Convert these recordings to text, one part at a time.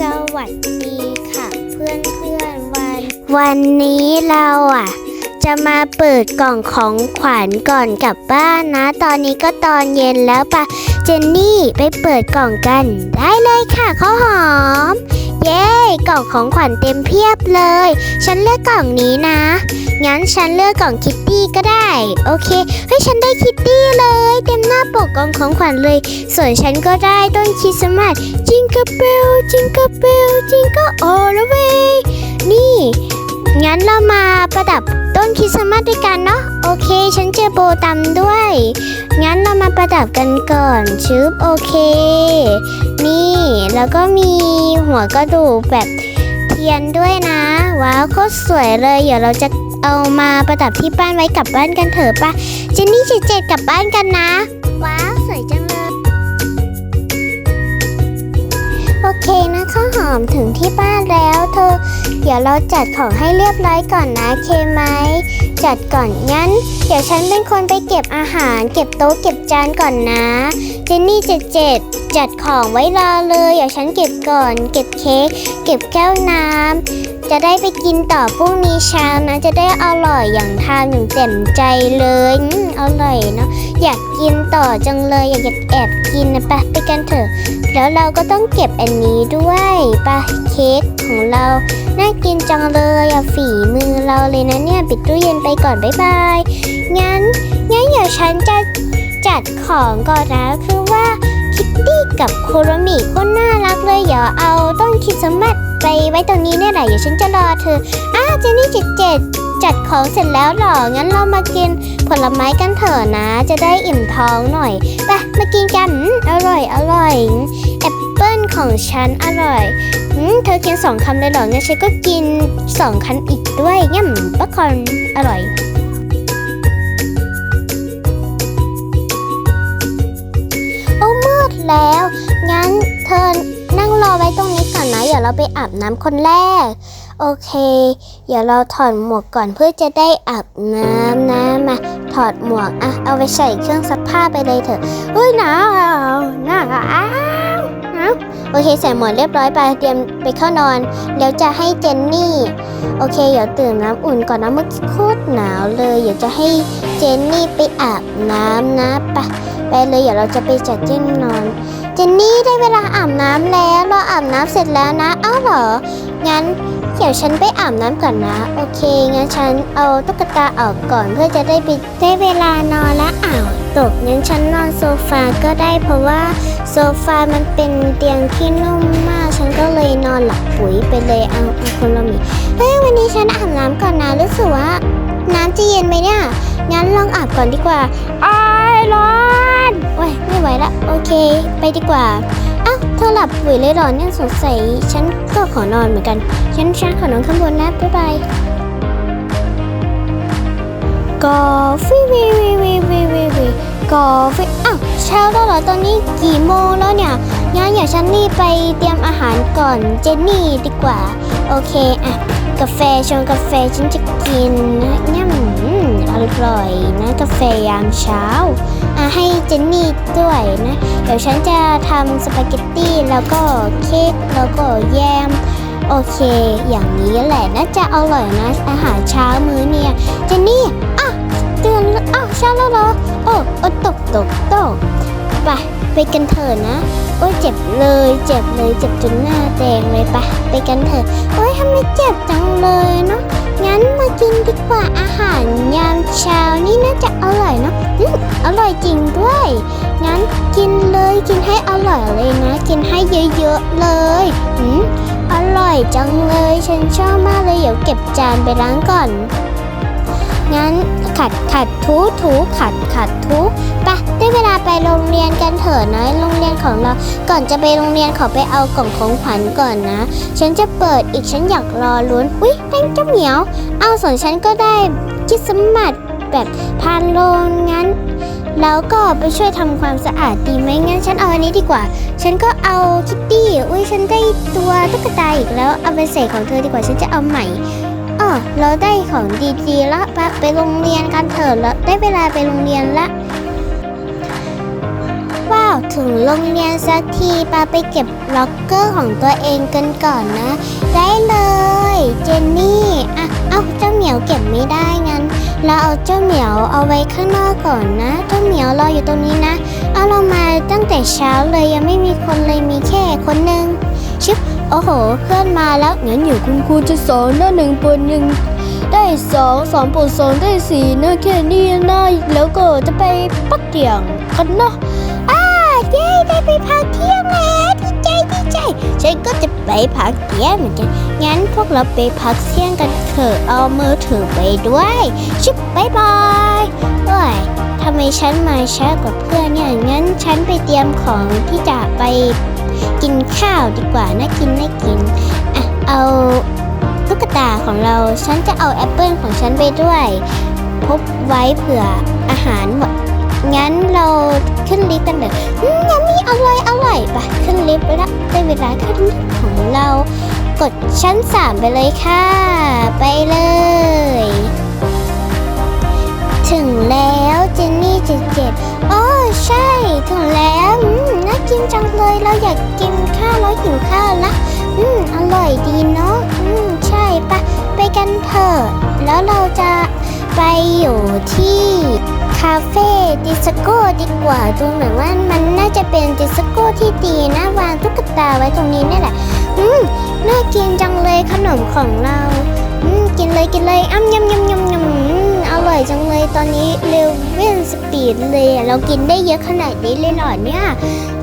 สวัสดีค่ะ เพื่อนเพื่อนๆวัน วันนี้เราอะ จะมาเปิดกล่องของขวัญก่อนกลับบ้านนะ ตอนนี้ก็ตอนเย็นแล้วปะเจนนี่ไปเปิดกล่องกัน ได้เลยค่ะข้าวหอม กล่องของขวัญเต็มเพียบเลย ฉันเลือกกล่องนี้นะ งั้นฉันเลือกกล่องคิตตี้ก็ได้ โอเค เฮ้ย ฉันได้คิตตี้เลย เต็มหน้าปกกล่องของขวัญเลย ส่วนฉันก็ได้ต้นคริสต์มาสจิงกะเบลจิงกะเบลจิงกะโอลเวนี่ งั้นเรามาประดับต้นคริสต์มาสด้วยกันเนาะโอเค ฉันเจอโบตัมด้วย งั้นเรามาประดับกันก่อนชึบโอเค นี่แล้วก็มีหัวกระดูกแบบเทียนด้วยนะว้าวโคตรสวยเลย เดี๋ยวเราจะเอามาประดับที่บ้านไว้กลับบ้านกันเถอะปะเจนนี่เจเจกลับบ้านกันนะ ว้าวสวยจัง เลยโอเคนะข้าวหอมถึงที่บ้านแล้วเธอ เดี๋ยวเราจัดของให้เรียบร้อยก่อนนะเคไหม จัดก่อนงั้น เดี๋ยวฉันเป็นคนไปเก็บอาหาร เก็บโต๊ะเก็บจานก่อนนะ เจนนี่เจ็ดเจ็ดจัดของไว้รอเลยเดี๋ยวฉันเก็บก่อน เก็บเค้กเก็บแก้วน้ำจะได้ไปกินต่อพรุ่งนี้เช้านะ จะได้อร่อยอย่างทานอย่างเต็มใจเลยอืมอร่อยเนาะอยากกินต่อจังเลยอยากอยากแอบกินนะไปไปกันเถอะ แล้วเราก็ต้องเก็บอันนี้ด้วยปะเค้กของเราน่ากินจังเลยอะฝีมือเราเลยนะเนี่ยปิดตู้เย็นไปก่อนบ๊ายบายงั้นงั้นเดี๋ยวฉันจะจัดของก่อนนะคือว่า คิตตี้กับโคโรมิก็น่ารักเลยเดี๋ยวเอาต้นคริสต์มาสไปไว้ตรงนี้เนี่ยแหละเดี๋ยวฉันจะรอเธอ อ้าเจนนี่เจ็ดเจ็ดจัดของเสร็จแล้วหรอ งั้นเรามากินผลไม้กันเถอะนะ จะได้อิ่มท้องหน่อยไปมากินกันอร่อยอร่อยแอปเปิ้ลของฉันอร่อยอืมเธอกินสองคำเลยเหรองั้นฉันก็กินสองคำอีกด้วยง่ำป๊อปคอนอร่อย แล้ว งั้นเธอนั่งรอไว้ตรงนี้ก่อนนะ เดี๋ยวเราไปอาบน้ำคนแรก โอเค เดี๋ยวเราถอดหมวกก่อนเพื่อจะได้อาบน้ำนะมาถอดหมวกอะเอาไปใส่เครื่องซักผ้าไปเลยเถอะเฮ้ยหนาวหนาวอ้าวหนาวโอเคใส่หมวกเรียบร้อยไปเตรียมไปเข้านอน เดี๋ยวจะให้เจนนี่ โอเคเดี๋ยวตื่นน้ำอุ่นก่อนนะเมื่อกี้โคตรหนาวเลยเดี๋ยวจะให้เจนนี่ไปอาบน้ำนะไป ไปเลยเดี๋ยวเราจะไปจัดเจ้นนอน เจนนี่ได้เวลาอาบน้ำแล้วเราอาบน้ำเสร็จแล้วนะอ้าวเหรอ งั้นเดี๋ยวฉันไปอาบน้ำก่อนนะ โอเค งั้นฉันเอาตุ๊กตาออกก่อนเพื่อจะได้ไปได้เวลานอนแล้วอ้าวตกงั้นฉันนอนโซฟาก็ได้เพราะว่าโซฟามันเป็นเตียงที่นุ่มมาก ฉันก็เลยนอนหลับปุ๋ยไปเลยเอาเอาคนละมีเฮ้ยวันนี้ฉันอาบน้ำก่อนนะรู้สึกว่าน้ำจะเย็นไหมเนี่ย งั้นลองอาบก่อนดีกว่าอ้ายร้อน โอ้ยไม่ไหวละโอเค ไปดีกว่าอ้าวเธอหลับปุ๋ยเลยหรอเนี่ยสงสัยฉันก็ขอนอนเหมือนกัน ฉันฉันขอนอนข้างบนนะบ๊ายบายกอฟี่วีวีวีวีวีวีกอฟี่อ้าวเช้าแล้วเหรอตอนนี้กี่โมงแล้วเนี่ยงั้นอย่าฉันรีบไปเตรียมอาหารก่อนเจนนี่ดีกว่าโอเคอะกาแฟชงกาแฟฉันจะกินนะเนี่ยอร่อยนะกาแฟยามเช้า ให้เจนนี่ด้วยนะ เดี๋ยวฉันจะทำสปาเกตตี้แล้วก็เค้กแล้วก็แยม โอเค อย่างนี้แหละน่าจะอร่อยนะ อาหารเช้ามื้อเนี่ย เจนนี่อะเตือนอ้าวเช้าแล้วเหรอโอ้โอ้ตกตกตกไป ไปกันเถอะนะ โอ้ยเจ็บเลย เจ็บเลย เจ็บจนหน้าแดงเลยไปไปกันเถอะ โอ้ยทำไมเจ็บจังเลยเนาะ งั้นมากินดีกว่าอาหารยามเช้านี่น่าจะอร่อยเนาะอืมอร่อยจริงด้วย งั้นกินเลยกินให้อร่อยเลยนะ กินให้เยอะๆเลยอืมอร่อยจังเลย ฉันชอบมากเลย เดี๋ยวเก็บจานไปล้างก่อน งั้นขัดขัดถูถูขัดขัดถูไปได้เวลาไปโรงเรียนกันเถอะนะโรงเรียนของเรา ก่อนจะไปโรงเรียนขอไปเอากล่องของขวัญก่อนนะ ฉันจะเปิดอีกฉันอยากรอลุ้นอุ๊ยแป้งเจ้าเหมียว เอาส่วนฉันก็ได้คิดสมัดแบบพานโลงงั้นแล้วก็ไปช่วยทำความสะอาดดีไหมงั้นฉันเอาอันนี้ดีกว่า ฉันก็เอาคิตตี้ อุ้ยฉันได้ตัวตุ๊กตาอีกแล้ว เอาไปใส่ของเธอดีกว่า ฉันจะเอาใหม่ อ๋อเราได้ของดีๆแล้วไปไปโรงเรียนกันเถอะแล้วได้เวลาไปโรงเรียนละว้าวถึงโรงเรียนสักทีปาไปเก็บล็อกเกอร์ของตัวเองกันก่อนนะ ได้เลยเจนนี่อะเอาเจ้าเหมียวเก็บไม่ได้งั้นเราเอาเจ้าเหมียวเอาไว้ข้างนอกก่อนนะเจ้าเหมียวรออยู่ตรงนี้นะ เอาเรามาตั้งแต่เช้าเลยยังไม่มีคนเลยมีแค่คนหนึ่ง ชิบโอ้โห เพื่อนมาแล้วงั้นอยู่คุณครูจะสอนนะหนึ่งบนหนึ่งได้สองสองบวกสองได้สี่นะแค่นี้นะแล้วก็จะไปปักเตียงกันนะอ้าเย้ได้ไปพักเที่ยงแล้วดีใจดีใจฉันก็จะไปพักเที่ยงเหมือนกันงั้นพวกเราไปพักเที่ยงกันเถอะเอามือถือไปด้วย ชิบบายบายเอ้ยทำไมฉันมาช้ากว่าเพื่อนเนี่ยงั้นฉันไปเตรียมของที่จะไป กินข้าวดีกว่านะกินไม่กินอะเอาตุ๊กตาของเราฉันจะเอาแอปเปิลของฉันไปด้วย พบไว้เผื่ออาหารหมดงั้นเราขึ้นลิฟต์กันเถอะยังมีอร่อยอร่อยปะขึ้นลิฟต์ไปละได้เวลาขึ้นลิฟต์ของเรา กดชั้น 3 ไปเลยค่ะ ไปเลย ถึงแล้วเจนนี่เจ็ดเจ็ดอ๋อ ใช่ ถึงแล้วน่ากินจังเลย เราอยากกินข้าวแล้วหิวข้าวละอืม อร่อยดีเนาะ อืม ใช่ปะ ไปกันเถอะ แล้วเราจะไปอยู่ที่คาเฟ่ดิสโก้ดีกว่าดูเหมือนว่ามันน่าจะเป็นดิสโก้ที่ดีนะวางตุ๊กตาไว้ตรงนี้นี่แหละ อืม น่ากินจังเลยขนมของเรา กินเลยกินเลยอ้ำยำยำยำยำอืมอร่อยจังเลยตอนนี้เร็วเว่นสปีดเลยเรากินได้เยอะขนาดนี้เลยเหรอเนี่ย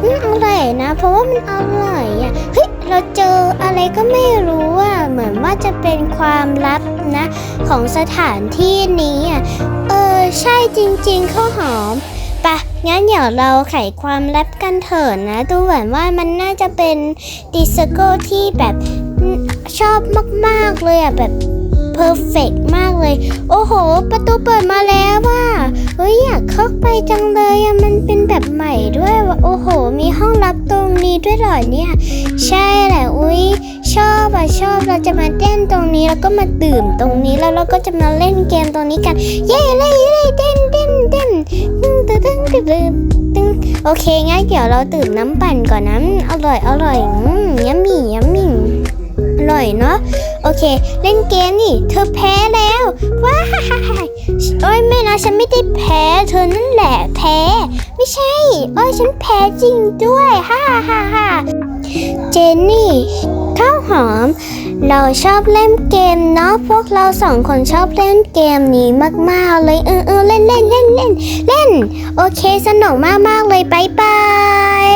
อร่อยนะ เพราะว่ามันอร่อยอะเฮ้ยเราเจออะไรก็ไม่รู้อะเหมือนว่าจะเป็นความลับนะ ของสถานที่นี้อะเออใช่จริงๆข้าวหอมปะงั้นเดี๋ยวเราไขความลับกันเถอะนะดูเหมือนว่ามันน่าจะเป็นดิสโก้ที่แบบ ชอบมาก ๆ เลยอะแบบเพอร์เฟกมากเลย โอ้โห ประตูเปิดมาแล้วว่ะเฮ้ยอยากเข้าไปจังเลยอะมันเป็นแบบใหม่ด้วยว่ะโอ้โห มีห้องลับตรงนี้ด้วยหรอเนี่ย ใช่แหละอุ้ยชอบอะชอบเราจะมาเต้นตรงนี้แล้วก็มาดื่มตรงนี้แล้วเราก็จะมาเล่นเกมตรงนี้กัน เย้เลยเย้เต้นเต้นเต้นตึ้งตึ้งตึ้งตึ้งตึ้งตึ้งโอเคงั้นเดี๋ยวเราดื่มน้ำปั่นก่อนนะอร่อยอร่อยอืมยัมมี่ยัมมี่ ร่อยเนาะโอเค เล่นเกมนี่ เธอแพ้แล้วว้าโอ้ยไม่นะฉันไม่ได้แพ้เธอนั่นแหละแพ้ ไม่ใช่โอ้ยฉันแพ้จริงด้วยฮ่าฮ่าฮ่าเจนนี่ข้าวหอม เราชอบเล่นเกมเนาะพวกเราสองคนชอบเล่นเกมนี้มากๆเลยเออเออเล่นเล่นเล่นเล่นเล่นโอเคสนุกมากๆเลยบายบาย